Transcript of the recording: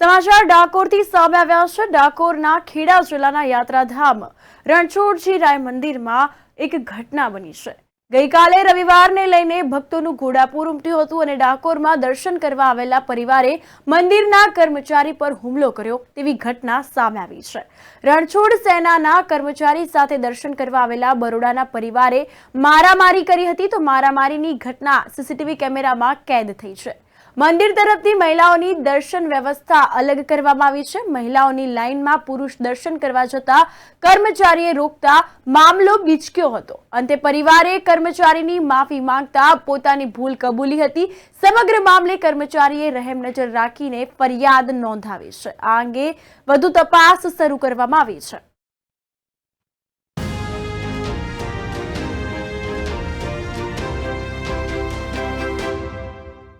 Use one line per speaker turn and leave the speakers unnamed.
સમાચાર, ડાકોરથી સામે આવ્યા છે. ડાકોરના ખેડા જિલ્લાના યાત્રાધામ રણછોડજી રાય મંદિરમાં એક ઘટના બની છે. ગઈકાલે રવિવારને લઈને ભક્તોનું ઘોડાપૂર ઉમટ્યું હતું અને ડાકોરમાં દર્શન કરવા આવેલા પરિવારે મંદિરના કર્મચારી પર હુમલો કર્યો તેવી ઘટના સામે આવી છે. રણછોડ સેનાના કર્મચારી સાથે દર્શન કરવા આવેલા બરોડાના પરિવારે મારામારી કરી હતી તો મારામારીની ઘટના સીસીટીવી કેમેરામાં કેદ થઈ છે. મંદિર તરફથી મહિલાઓની દર્શન વ્યવસ્થા અલગ કરવામાં આવી છે. મહિલાઓની લાઇનમાં પુરુષ દર્શન કરવા જતા કર્મચારીએ રોકતા મામલો બીચક્યો હતો. અંતે પરિવારે કર્મચારીની માફી માંગતા પોતાની ભૂલ કબૂલી હતી. સમગ્ર મામલે કર્મચારીએ રહેમ નજર રાખીને ફરિયાદ નોંધાવી છે. આ અંગે વધુ તપાસ શરૂ કરવામાં આવી છે.